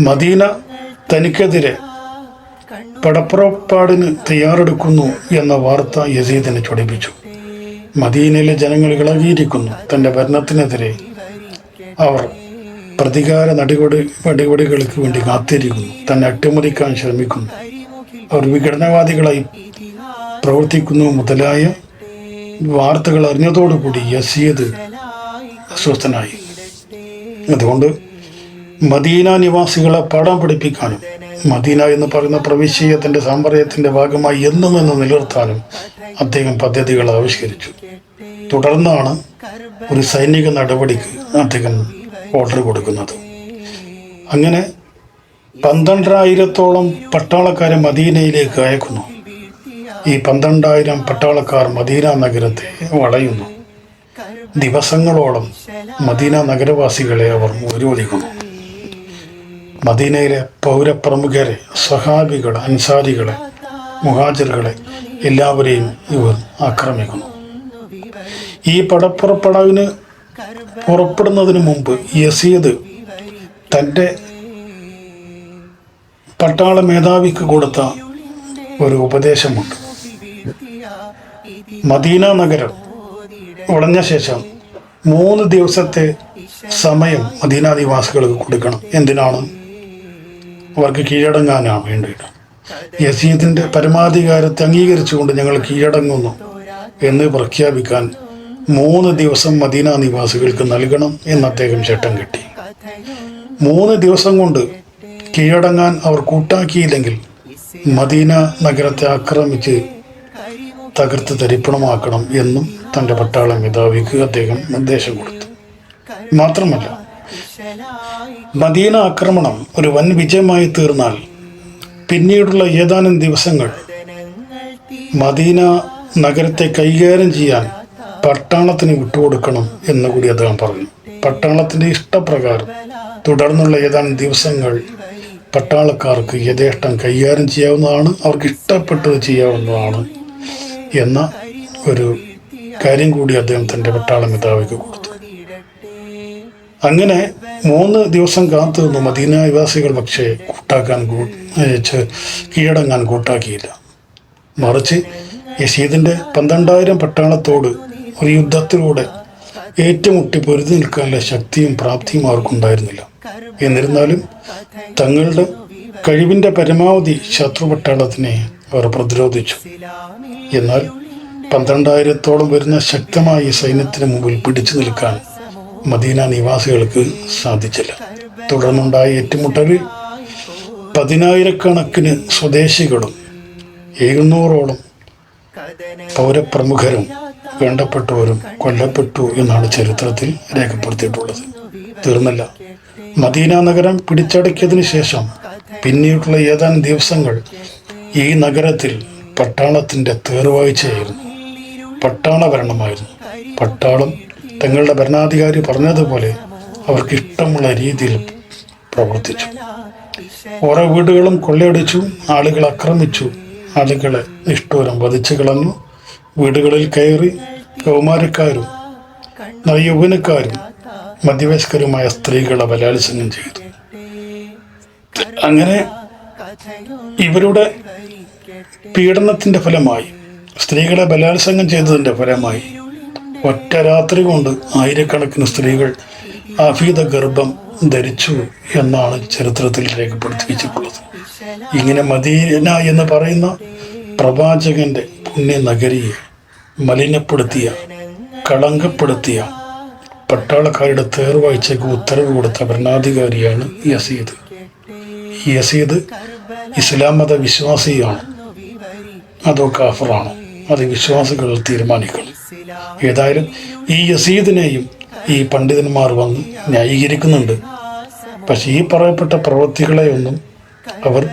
Medina തനിക്കെതിരെ പടപ്പുറപ്പാടിന് തയ്യാറെടുക്കുന്നു എന്ന വാർത്ത യസീദിനെ ചൊടിപ്പിച്ചു. മദീനയിലെ ജനങ്ങൾ ഇളകിയിരിക്കുന്നു. തന്റെ ഭരണത്തിനെതിരെ അവർ പ്രതികാര നടപടി നടപടികൾക്ക് വേണ്ടി കാത്തിരിക്കുന്നു. തന്നെ അട്ടിമറിക്കാൻ ശ്രമിക്കുന്നു. അവർ വിഘടനവാദികളായി പ്രവർത്തിക്കുന്നു മുതലായ വാർത്തകൾ അറിഞ്ഞതോടുകൂടി യസീദ് അസ്വസ്ഥനായി. അതുകൊണ്ട് മദീന നിവാസികളെ പാഠം പഠിപ്പിക്കാനും മദീന എന്ന് പറയുന്ന പ്രവിശ്യത്തിന്റെ സാമ്പ്രദായത്തിന്റെ ഭാഗമായി എന്നും എന്ന് നിലനിർത്താനും അദ്ദേഹം പദ്ധതികൾ ആവിഷ്കരിച്ചു. തുടർന്നാണ് ഒരു സൈനിക നടപടിക്ക് അദ്ദേഹം ഓർഡർ കൊടുക്കുന്നത്. അങ്ങനെ പന്ത്രണ്ടായിരത്തോളം പട്ടാളക്കാരെ മദീനയിലേക്ക് അയക്കുന്നു. ഈ പന്ത്രണ്ടായിരം പട്ടാളക്കാർ മദീന നഗരത്തെ വളയുന്നു. ദിവസങ്ങളോളം മദീന നഗരവാസികളെ അവർ ഉപരോധിക്കുന്നു മദീനയിലെ പൗരപ്രമുഖരെ സഹാബികളെ അൻസാരികളെ മുഹാജറുകളെ എല്ലാവരെയും ഇവർ ആക്രമിക്കുന്നു. ഈ പടപ്പുറപ്പെടവിന് പുറപ്പെടുന്നതിന് മുമ്പ് യസീദ് തന്റെ പട്ടാള മേധാവിക്ക് കൊടുത്ത ഒരു ഉപദേശമുണ്ട്. മദീന നഗരം ഉടഞ്ഞ ശേഷം മൂന്ന് ദിവസത്തെ സമയം മദീന നിവാസികൾക്ക് കൊടുക്കണം. എന്തിനാണ്? അവർക്ക് കീഴടങ്ങാനാണ് വേണ്ടിയിട്ട്. യസീദിന്റെ പരമാധികാരത്തെ അംഗീകരിച്ചുകൊണ്ട് ഞങ്ങൾ കീഴടങ്ങുന്നു എന്ന് പ്രഖ്യാപിക്കാൻ മൂന്ന് ദിവസം മദീന നിവാസികൾക്ക് നൽകണം എന്ന് അദ്ദേഹം ചട്ടം കിട്ടി. മൂന്ന് ദിവസം കൊണ്ട് കീഴടങ്ങാൻ അവർ കൂട്ടാക്കിയില്ലെങ്കിൽ മദീന നഗരത്തെ ആക്രമിച്ച് തകർത്ത് തരിപ്പണമാക്കണം എന്നും തന്റെ പട്ടാള മേധാവിക്ക് അദ്ദേഹം നിർദ്ദേശം കൊടുത്തു. മാത്രമല്ല മദീന ആക്രമണം ഒരു വൻ വിജയമായി തീർന്നാൽ പിന്നീടുള്ള ഏതാനും ദിവസങ്ങൾ മദീന നഗരത്തെ കൈകാര്യം ചെയ്യാൻ പട്ടാളത്തിന് വിട്ടുകൊടുക്കണം എന്ന് കൂടി അദ്ദേഹം പറഞ്ഞു. പട്ടാളത്തിന്റെ ഇഷ്ടപ്രകാരം തുടർന്നുള്ള ഏതാനും ദിവസങ്ങൾ പട്ടാളക്കാർക്ക് യഥേഷ്ടം കൈകാര്യം ചെയ്യാവുന്നതാണ് അവർക്ക് ഇഷ്ടപ്പെട്ടത് ചെയ്യാവുന്നതാണ് എന്ന ഒരു കാര്യം കൂടി അദ്ദേഹം തന്റെ പട്ടാള മേധാവിക്ക് കൊടുത്തു. അങ്ങനെ മൂന്ന് ദിവസം കാത്തു നിന്നു. മദീന നിവാസികൾ പക്ഷേ കൂട്ടാക്കാൻ കീഴടങ്ങാൻ കൂട്ടാക്കിയില്ല. മറിച്ച് യസീദിന്റെ പന്ത്രണ്ടായിരം പട്ടാളത്തോട് ഒരു യുദ്ധത്തിലൂടെ ഏറ്റുമുട്ടി പൊരുതി നിൽക്കാനുള്ള ശക്തിയും പ്രാപ്തിയും അവർക്കുണ്ടായിരുന്നില്ല എന്നിരുന്നാലും തങ്ങളുടെ കഴിവിന്റെ പരമാവധി ശത്രു പട്ടാളത്തിനെ അവർ പ്രതിരോധിച്ചു. എന്നാൽ പന്ത്രണ്ടായിരത്തോളം വരുന്ന ശക്തമായ സൈന്യത്തിന് മുമ്പിൽ പിടിച്ചു നിൽക്കാൻ മദീന നിവാസികൾക്ക് സാധിച്ചില്ല. തുടർന്നുണ്ടായ ഏറ്റുമുട്ടലിൽ പതിനായിരക്കണക്കിന് സ്വദേശികളും എഴുന്നൂറോളം പൗരപ്രമുഖരും വേണ്ടപ്പെട്ടവരും കൊല്ലപ്പെട്ടു എന്നാണ് ചരിത്രത്തിൽ രേഖപ്പെടുത്തിയിട്ടുള്ളത്. തീർന്നല്ല. മദീന നഗരം പിടിച്ചടക്കിയതിനു ശേഷം പിന്നീടുള്ള ഏതാനും ദിവസങ്ങൾ ഈ നഗരത്തിൽ പട്ടാളത്തിന്റെ തേർവാഴ്ചയായിരുന്നു പട്ടാള ഭരണമായിരുന്നു. പട്ടാളം തങ്ങളുടെ ഭരണാധികാരി പറഞ്ഞതുപോലെ അവർക്ക് ഇഷ്ടമുള്ള രീതിയിൽ പ്രവർത്തിച്ചു. ഓരോ വീടുകളും കൊള്ളയടിച്ചു ആളുകൾ ആക്രമിച്ചു ആളുകളെ നിഷ്ഠൂരം വധിച്ചു കളഞ്ഞു. വീടുകളിൽ കയറി കൗമാരക്കാരും നവയൗവനക്കാരും മധ്യവയസ്കരുമായ സ്ത്രീകളെ ബലാത്സംഗം ചെയ്തു. അങ്ങനെ ഇവരുടെ പീഡനത്തിന്റെ ഫലമായി സ്ത്രീകളെ ബലാത്സംഗം ചെയ്തതിന്റെ ഫലമായി ഒറ്റ രാത്രി കൊണ്ട് ആയിരക്കണക്കിന് സ്ത്രീകൾ അഭീത ഗർഭം ധരിച്ചു എന്നാണ് ചരിത്രത്തിൽ രേഖപ്പെടുത്തി വെച്ചിട്ടുള്ളത് ഇങ്ങനെ മദീന എന്ന് പറയുന്ന പ്രവാചകന്റെ പുണ്യ നഗരിയെ മലിനപ്പെടുത്തിയ കളങ്കപ്പെടുത്തിയ പട്ടാളക്കാരുടെ തേർവാഴ്ചയ്ക്ക് ഉത്തരവ് കൊടുത്ത ഭരണാധികാരിയാണ് യസീദ്. യസീദ് ഇസ്ലാം മത വിശ്വാസിയാണ്. അതോ കാഫറാണോ? അത് വിശ്വാസികൾ തീരുമാനിക്കണം. ഏതായാലും ഈ യസീദിനെയും ഈ പണ്ഡിതന്മാർ വന്ന് ന്യായീകരിക്കുന്നുണ്ട്. പക്ഷെ ഈ പറയപ്പെട്ട പ്രവൃത്തികളെയൊന്നും അവർ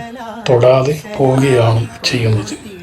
തൊടാതെ പോവുകയാണ് ചെയ്യുന്നത്.